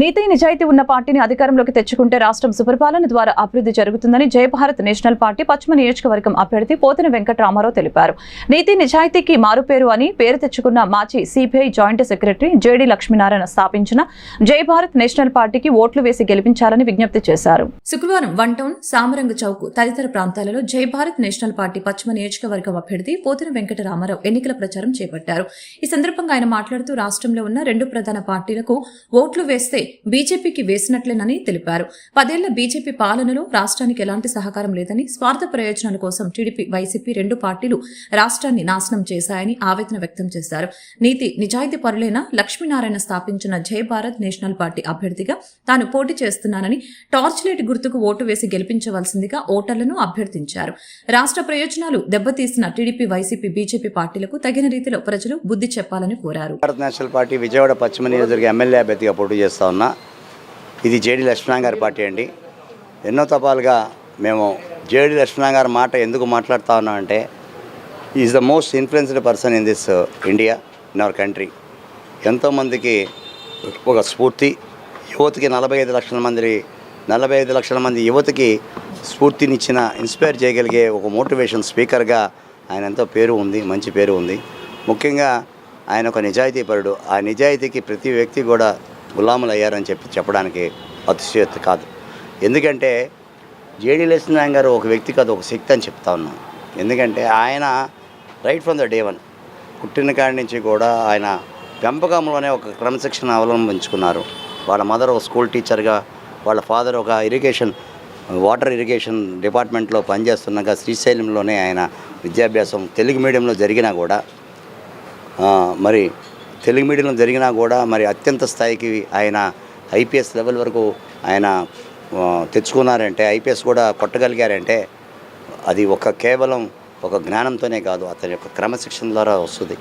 నీతి నిజాయితీ ఉన్న పార్టీని అధికారంలోకి తెచ్చుకుంటే రాష్ట్రం సుపరిపాలన ద్వారా అభివృద్ధి జరుగుతుందని జయభారత్ నేషనల్ పార్టీ పశ్చిమ నియోజకవర్గం అభ్యర్థి పోతిన వెంకటరామారావు తెలిపారు. నీతి నిజాయితీకి మారుపేరు అని పేరు తెచ్చుకున్న మాజీ CPI joint secretary JD Lakshminarayana స్థాపించిన జయభారత్ నేషనల్ పార్టీకి ఓట్లు వేసి గెలిపించాలని విజ్ఞప్తి చేశారు. శుక్రవారం వన్ టౌన్ సామరంగ చౌక్ తదితర ప్రాంతాలలో జయభారత్ నేషనల్ పార్టీ పశ్చిమ నియోజకవర్గం అభ్యర్థి పోతిన వెంకటరామారావు ఎన్నికల ప్రచారం చేపట్టారు. ఈ సందర్భంగా ఆయన మాట్లాడుతూ రాష్ట్రంలో ఉన్న రెండు ప్రధాన పార్టీలకు ఓట్లు వేస్తే బీజేపీకి వేసినట్లేనని తెలిపారు. పదేళ్ళ బీజేపీ పాలనలో రాష్ట్రానికి ఎలాంటి సహకారం లేదని స్వార్థ ప్రయోజనాల కోసం టీడీపీ వైసీపీ రెండు పార్టీలు రాష్ట్రాన్ని నాశనం చేశాయని ఆవేదన వ్యక్తం చేశారు. నీతి నిజాయితీ పరులైన లక్ష్మీనారాయణ స్థాపించిన జై భారత్ నేషనల్ పార్టీ అభ్యర్థిగా తాను పోటీ చేస్తున్నానని టార్చ్ లైట్ గుర్తుకు ఓటు వేసి గెలిపించవలసిందిగా ఓటర్లను అభ్యర్థించారు. రాష్ట్ర ప్రయోజనాలు దెబ్బతీసిన టీడీపీ వైసీపీ బీజేపీ పార్టీలకు తగిన రీతిలో ప్రజలు బుద్ధి చెప్పాలని కోరారు. భారత్ నేషనల్ పార్టీ విజయవాడ పశ్చిమ నియోజకవర్గ ఎమ్మెల్యే అభ్యర్థిగా పోటీ చేస్తా ఉన్నా. ఇది జేడి లక్ష్మణ్ గారి పార్టీ అండి. ఎన్నో తపాలుగా మేము జేడి లక్ష్మణ గారి మాట ఎందుకు మాట్లాడుతూ ఉన్నామంటే is the most influenced person in this India in our country ఎంతోమందికి ఒక స్ఫూర్తి యువతకి నలభై ఐదు లక్షల మంది నలభై ఐదు లక్షల మంది యువతకి స్ఫూర్తినిచ్చిన ఇన్స్పైర్ చేయగలిగే ఒక మోటివేషన్ స్పీకర్గా ఆయన ఎంతో పేరు ఉంది మంచి పేరు ఉంది. ముఖ్యంగా ఆయన ఒక నిజాయితీపరుడు. ఆ నిజాయితీకి ప్రతి వ్యక్తి కూడా గులాములు అయ్యారని చెప్పి చెప్పడానికి అతిశయోక్తి కాదు. ఎందుకంటే జేడీ లక్ష్మీనారాయణ గారు ఒక వ్యక్తి కాదు ఒక శక్తి అని చెప్తా ఉన్నాం. ఎందుకంటే ఆయన right from the day one పుట్టిన కాడి నుంచి కూడా ఆయన పెంపకంలోనే ఒక క్రమశిక్షణ అవలంబించుకున్నారు. వాళ్ళ మదర్ ఒక స్కూల్ టీచర్గా వాళ్ళ ఫాదర్ ఒక ఇరిగేషన్ వాటర్ ఇరిగేషన్ డిపార్ట్మెంట్లో పనిచేస్తున్నాక శ్రీశైలంలోనే ఆయన విద్యాభ్యాసం తెలుగు మీడియంలో జరిగినా కూడా మరి తెలుగు మీడియంలో జరిగినా కూడా మరి అత్యంత స్థాయికి ఆయన ఐపీఎస్ లెవెల్ వరకు ఆయన తెచ్చుకున్నారంటే ఐపీఎస్ కూడా కొట్టగలిగారంటే అది ఒక కేవలం ఒక జ్ఞానంతోనే కాదు అతని యొక్క క్రమశిక్షణ ద్వారా వస్తుంది.